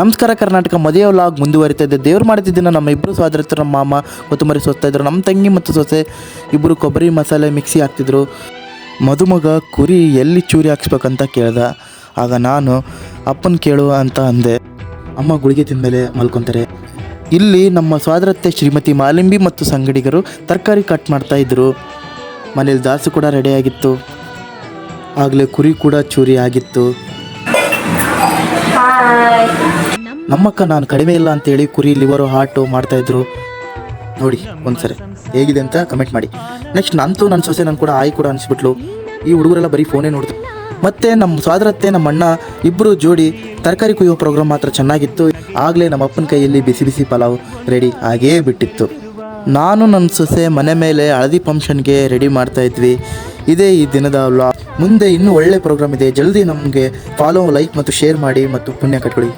ನಮಸ್ಕಾರ ಕರ್ನಾಟಕ, ಮದುವೆ ವ್ಲಾಗ್ ಮುಂದುವರಿತಾ ಇದೆ. ದೇವ್ರು ಮಾಡ್ತಿದ್ದಿನ ನಮ್ಮ ಇಬ್ಬರು ಸಹೋದರತ್ರ ನಮ್ಮ ಮಾಮ ಕೊತ್ತಂಬರಿ ಸೋಸ್ತಾ ಇದ್ರು. ನಮ್ಮ ತಂಗಿ ಮತ್ತು ಸೊಸೆ ಇಬ್ಬರು ಕೊಬ್ಬರಿ ಮಸಾಲೆ ಮಿಕ್ಸಿ ಹಾಕ್ತಿದ್ರು. ಮದುಮಗ ಕುರಿ ಎಲ್ಲಿ ಚೂರಿ ಹಾಕ್ಸ್ಬೇಕಂತ ಕೇಳ್ದ. ಆಗ ನಾನು, ಅಪ್ಪನ ಕೇಳುವ ಅಂತ ಅಂದೆ. ಅಮ್ಮ ಗುಳಿಗೆ ತಿಂದಮೇಲೆ ಮಲ್ಕೊತಾರೆ. ಇಲ್ಲಿ ನಮ್ಮ ಸೋದರತ್ತೆ ಶ್ರೀಮತಿ ಮಾಲಿಂಬಿ ಮತ್ತು ಸಂಗಡಿಗರು ತರಕಾರಿ ಕಟ್ ಮಾಡ್ತಾ ಇದ್ರು. ಮನೇಲಿ ದಾಸು ಕೂಡ ರೆಡಿಯಾಗಿತ್ತು ಆಗಲೇ ಕುರಿ ಕೂಡ ಚೂರಿ ಆಗಿತ್ತು. ನಮ್ಮಕ್ಕ ನಾನು ಕಡಿಮೆ ಇಲ್ಲ ಅಂತೇಳಿ ಕುರಿ ಲಿವರು ಹಾಟು ಮಾಡ್ತಾ ಇದ್ರು. ನೋಡಿ, ಒಂದ್ಸರಿ. ಹೇಗಿದೆ ಅಂತ ಕಮೆಂಟ್ ಮಾಡಿ. ನೆಕ್ಸ್ಟ್ ನಂತೂ ನನ್ನ ಸೊಸೆ ನನ್ನ ಕೂಡ ಆಯಿ ಕೂಡ ಅನಿಸ್ಬಿಟ್ಲು. ಈ ಹುಡುಗರೆಲ್ಲ ಬರೀ ಫೋನೇ ನೋಡ್ತು ಮತ್ತೆ ನಮ್ಮ ಸೋದರತ್ತೆ ನಮ್ಮ ಅಣ್ಣ ಇಬ್ಬರು ಜೋಡಿ ತರಕಾರಿ ಕುಯ್ಯೋ ಪ್ರೋಗ್ರಾಮ್ ಮಾತ್ರ ಚೆನ್ನಾಗಿತ್ತು. ಆಗಲೇ ನಮ್ಮ ಅಪ್ಪನ ಕೈಯಲ್ಲಿ ಬಿಸಿ ಬಿಸಿ ಪಲಾವ್ ರೆಡಿ ಆಗೇ ಬಿಟ್ಟಿತ್ತು. ನಾನು ನನ್ನ ಸೊಸೆ ಮನೆ ಮೇಲೆ ಹಳದಿ ಫಂಕ್ಷನ್ಗೆ ರೆಡಿ ಮಾಡ್ತಾ ಇದ್ವಿ. ಇದೇ ಈ ದಿನದ ಮುಂದೆ ಇನ್ನೂ ಒಳ್ಳೆ ಪ್ರೋಗ್ರಾಮ್ ಇದೆ. ಜಲ್ದಿ ನಮಗೆ ಫಾಲೋ ಲೈಕ್ ಮತ್ತು ಶೇರ್ ಮಾಡಿ ಮತ್ತು ಪುಣ್ಯ ಕಟ್ಕೊಳ್ಳಿ